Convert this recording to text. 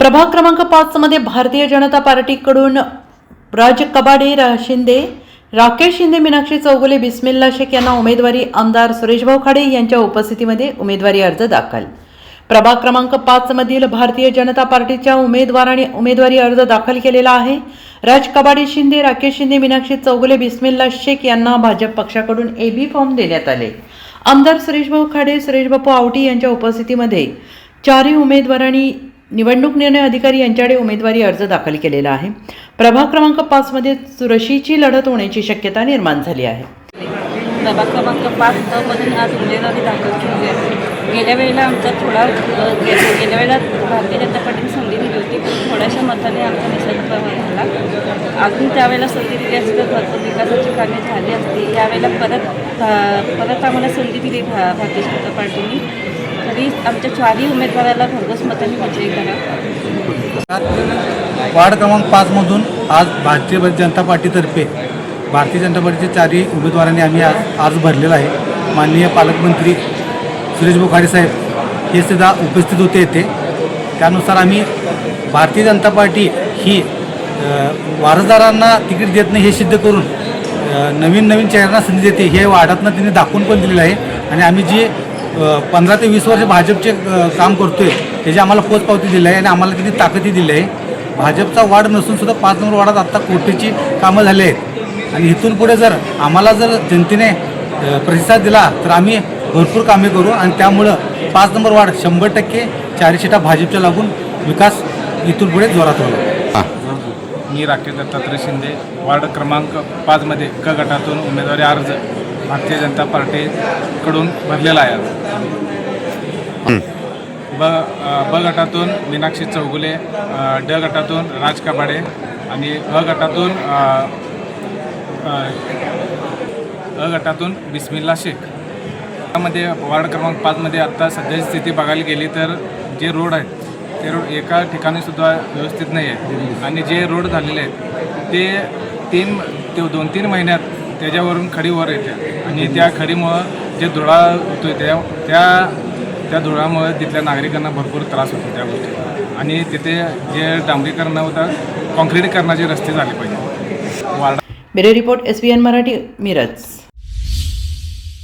प्रभाग क्रमांक पाचमध्ये भारतीय जनता पार्टीकडून राज कबाडे रा शिंदे राकेश शिंदे मीनाक्षी चौगुले बिस्मिल्ला शेख यांना उमेदवारी आमदार सुरेशभाऊ खाडे यांच्या उपस्थितीमध्ये उमेदवारी अर्ज दाखल. प्रभाग क्रमांक पाचमधील भारतीय जनता पार्टीच्या उमेदवाराने उमेदवारी अर्ज दाखल केलेला आहे. राज कबाडे शिंदे राकेश शिंदे मीनाक्षी चौगुले बिस्मिल्ला शेख यांना भाजप पक्षाकडून ए बी फॉर्म देण्यात आले. आमदार सुरेशभाऊ खाडे सुरेशबापू आवटी यांच्या उपस्थितीमध्ये चारही उमेदवारांनी निवडणूक निर्णय अधिकारी यांच्याकडे उमेदवारी अर्ज दाखल केलेला आहे. प्रभाग क्रमांक पाचमध्ये चुरशीची लढत होण्याची शक्यता निर्माण झाली आहे. प्रभाग क्रमांक पाच मधून आज उमेदवारी दाखल केली आहे गेल्या वेळेला आमचा थोडा गेल्या वेळेला भारतीय जनता पार्टीने संधी दिली होती पण थोड्याशा मताने आमचा निसर्ग प्रवाह झाला. अजून त्यावेळेला संधी दिली असती तर भरपूर विकासाची कामे झाली असती. यावेळेला परत परत आम्हाला संधी दिली भा भारतीय जनता पार्टीने. वीस आमच्या चारही उमेदवाराला भरघोस मतांनी विजयी करा. वार्ड क्रमांक पाचमधून आज भारतीय जनता पार्टीतर्फे भारतीय जनता पार्टीच्या चारही उमेदवारांनी आम्ही आज अर्ज भरलेला आहे. माननीय पालकमंत्री सुरेश बोखाडे साहेब हे सुद्धा उपस्थित होते येथे त्यानुसार आम्ही भारतीय जनता पार्टी ही वारसदारांना तिकीट देत नाही हे सिद्ध करून नवीन नवीन चेहऱ्यांना संधी देते हे वार्डातनं त्यांनी दाखवून पण दिलेलं आहे. आणि आम्ही जी पंधरा ते वीस वर्ष भाजपचे काम करतोय. त्याची आम्हाला पोचपावती दिली आहे आणि आम्हाला त्यांनी ताकदी दिली आहे. भाजपचा वाढ नसून सुद्धा पाच नंबर वार्डात आत्ता कोटीची कामं झाली आहेत. आणि इथून पुढे जर आम्हाला जर जनतेने प्रतिसाद दिला तर आम्ही भरपूर कामे करू आणि त्यामुळं पाच नंबर वार्ड शंभर टक्के चारही सीटा भाजपच्या लागून विकास इथून पुढे जोरात होईल. मी राकेश दत्तात्रय शिंदे वार्ड क्रमांक पाचमध्ये क गटातून उमेदवारी अर्ज भारतीय जनता पार्टीकडून भरलेला आहे. ब ब गटातून मीनाक्षी चौगुले ड गटातून राज कबाडे आणि अ गटातून अ, गटातून बिस्मिल्ला शेख. त्यामध्ये वार्ड क्रमांक पाचमध्ये आत्ता सध्याची स्थिती बघायला गेली तर जे रोड आहेत ते रोड एका ठिकाणी सुद्धा व्यवस्थित नाही आहेत आणि जे रोड झालेले आहेत ते तीन ते दोन तीन महिन्यात त्याच्यावरून खडीवर येते. आणि त्या खडीमुळं जे धुळा होतो त्या त्या त्या धुळामुळे तिथल्या नागरिकांना भरपूर त्रास होतो त्या गोष्टी. आणि तिथे जे डांबरीकरण होतं कॉन्क्रीटीकरणाचे रस्ते झाले पाहिजे. Ward bureau report S B N Marathi Miraj.